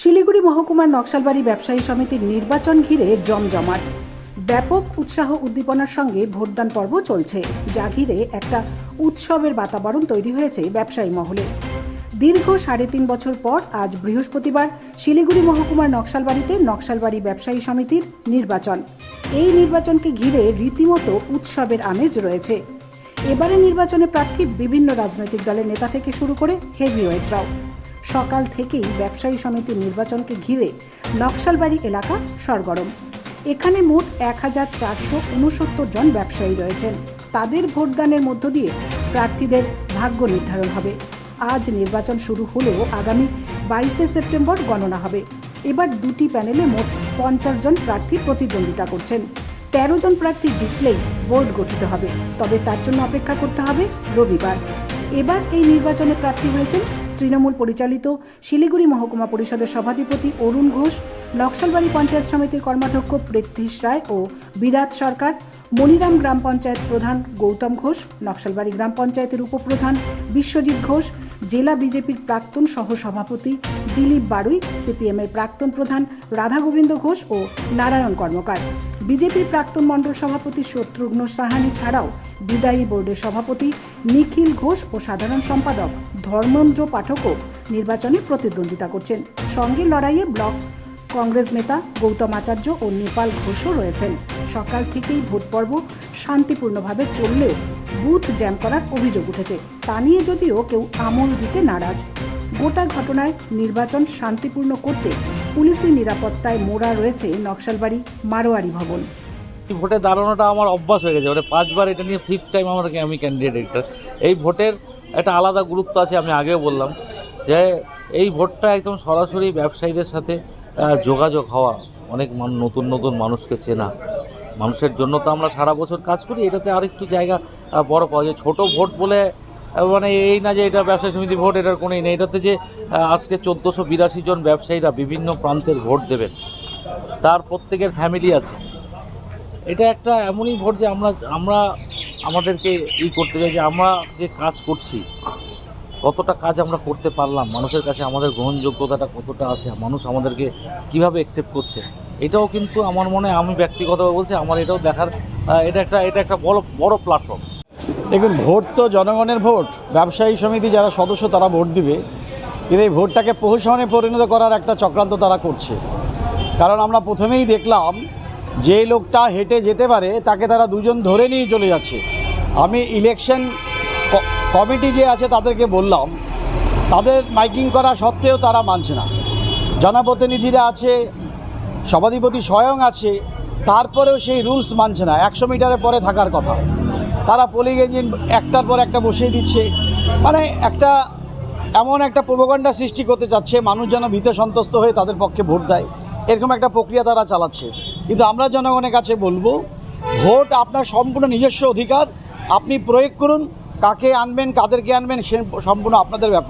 শিলিগুড়ি মহকুমার নকশালবাড়ি ব্যবসায়ী সমিতির নির্বাচন ঘিরে জমজমাট। ব্যাপক উৎসাহ উদ্দীপনার সঙ্গে ভোটদান পর্ব চলছে, যা ঘিরে একটা উৎসবের বাতাবরণ তৈরি হয়েছে ব্যবসায়ী মহলে। দীর্ঘ সাড়ে তিন বছর পর আজ বৃহস্পতিবার শিলিগুড়ি মহকুমার নকশালবাড়িতে নকশালবাড়ি ব্যবসায়ী সমিতির নির্বাচন। এই নির্বাচনকে ঘিরে রীতিমতো উৎসবের আমেজ রয়েছে। এবারে নির্বাচনে প্রার্থী বিভিন্ন রাজনৈতিক দলের নেতা থেকে শুরু করে হেভিওয়েটরাও সকাল থেকেই ব্যবসায়ী সমিতির নির্বাচনকে ঘিরে নকশালবাড়ি এলাকা সরগরম। এখানে মোট এক হাজার চারশো উনসত্তর জন ব্যবসায়ী রয়েছেন। তাদের ভোটদানের মধ্য দিয়ে প্রার্থীদের ভাগ্য নির্ধারণ হবে। আজ নির্বাচন শুরু হলেও আগামী বাইশে সেপ্টেম্বর গণনা হবে। এবার দুটি প্যানেলে মোট পঞ্চাশ জন প্রার্থী প্রতিদ্বন্দ্বিতা করছেন। তেরো জন প্রার্থী জিতলেই বোর্ড গঠিত হবে, তবে তার জন্য অপেক্ষা করতে হবে রবিবার। এবার এই নির্বাচনে প্রার্থী হয়েছেন তৃণমূল পরিচালিত শিলিগুড়ি মহকুমা পরিষদের সভাধিপতি অরুণ ঘোষ, নকশালবাড়ি পঞ্চায়েত সমিতির কর্মাধ্যক্ষ পৃথ্বীশ রায় ও বিরাট সরকার মনিরাম গ্রাম পঞ্চায়েত প্রধান গৌতম ঘোষ, নকশালবাড়ি গ্রাম পঞ্চায়েতের উপপ্রধান বিশ্বজিৎ ঘোষ, জেলা বিজেপির প্রাক্তন সহ সভাপতি দিলীপ বাড়ুই সিপিএমের প্রাক্তন প্রধান রাধা গোবিন্দ ঘোষ ও নারায়ণ কর্মকার। বিজেপির প্রাক্তন মণ্ডল সভাপতি শত্রুঘ্ন সাহানি ছাড়াও বিদায়ী বোর্ডের সভাপতি নিখিল ঘোষ ও সাধারণ সম্পাদক ধর্মেন্দ্র পাঠকও নির্বাচনে প্রতিদ্বন্দ্বিতা করছেন। সঙ্গে লড়াইয়ে ব্লক কংগ্রেস নেতা গৌতম আচার্য ও নেপাল ঘোষও রয়েছেন। সকাল থেকেই ভোট পর্ব শান্তিপূর্ণভাবে চললেও বুথ জ্যাম করার অভিযোগ উঠেছে। তা নিয়ে যদিও কেউ আমল দিতে নারাজ। গোটা ঘটনায় নির্বাচন শান্তিপূর্ণ করতে পুলিশি নিরাপত্তায় মোড়া রয়েছে নকশালবাড়ি মারোয়ারি ভবন। ভোটে দাঁড়ানোটা আমার অভ্যাস হয়ে গেছে। মানে পাঁচবার এটা নিয়ে ফিফথ টাইম আমার আমি ক্যান্ডিডেট একটা এই ভোটের একটা আলাদা গুরুত্ব আছে, আমি আগেও বললাম, যে এই ভোটটা একদম সরাসরি ব্যবসায়ীদের সাথে যোগাযোগ হওয়া, অনেক নতুন নতুন মানুষকে চেনা। মানুষের জন্য তো আমরা সারা বছর কাজ করি, এটাতে আরেকটু জায়গা বড় পাওয়া যায়। ছোটো ভোট বলে মানে এই না যে এটা ব্যবসায়ী সমিতি ভোট, এটার কোনোই নেই। এটাতে যে আজকে চোদ্দোশো বিরাশি জন ব্যবসায়ীরা বিভিন্ন প্রান্তের ভোট দেবেন, তার প্রত্যেকের ফ্যামিলি আছে। এটা একটা এমনই ভোট যে আমরা আমরা আমাদেরকে ই করতে চাই যে আমরা যে কাজ করছি, কতটা কাজ আমরা করতে পারলাম, মানুষের কাছে আমাদের গ্রহণযোগ্যতাটা কতটা আছে, মানুষ আমাদেরকে কীভাবে অ্যাকসেপ্ট করছে, এটাও কিন্তু আমার মনে আমি ব্যক্তিগতভাবে বলছি, আমার এটাও দেখার এটা একটা এটা একটা বড় বড় প্ল্যাটফর্ম দেখুন, ভোট তো জনগণের ভোট। ব্যবসায়ী সমিতি যারা সদস্য, তারা ভোট দিবে। কিন্তু এই ভোটটাকে প্রহসনে পরিণত করার একটা চক্রান্ত তারা করছে। কারণ আমরা প্রথমেই দেখলাম যে লোকটা হেঁটে যেতে পারে, তাকে তারা দুজন ধরে নিয়ে চলে যাচ্ছে। আমি ইলেকশন কমিটি যে আছে তাদেরকে বললাম, তাদের মাইকিং করা সত্ত্বেও তারা মানছে না। জনপ্রতিনিধিরা আছে, সভাধিপতি স্বয়ং আছে, তারপরেও সেই রুলস মানছে না। একশো মিটারের পরে থাকার কথা। তারা পোলিং ইঞ্জিন একটার পর একটা বসিয়ে দিচ্ছে। মানে একটা এমন একটা প্রোপাগান্ডা সৃষ্টি করতে চাচ্ছে, মানুষ যেন ভীত সন্তুষ্ট হয়ে তাদের পক্ষে ভোট দেয়। এরকম একটা প্রক্রিয়া তারা চালাচ্ছে। কিন্তু আমরা জনগণের কাছে বলব, ভোট আপনার সম্পূর্ণ নিজস্ব অধিকার। আপনি প্রয়োগ করুন, কাকে আনবেন, কাদেরকে আনবেন, সে সম্পূর্ণ আপনাদের ব্যাপার।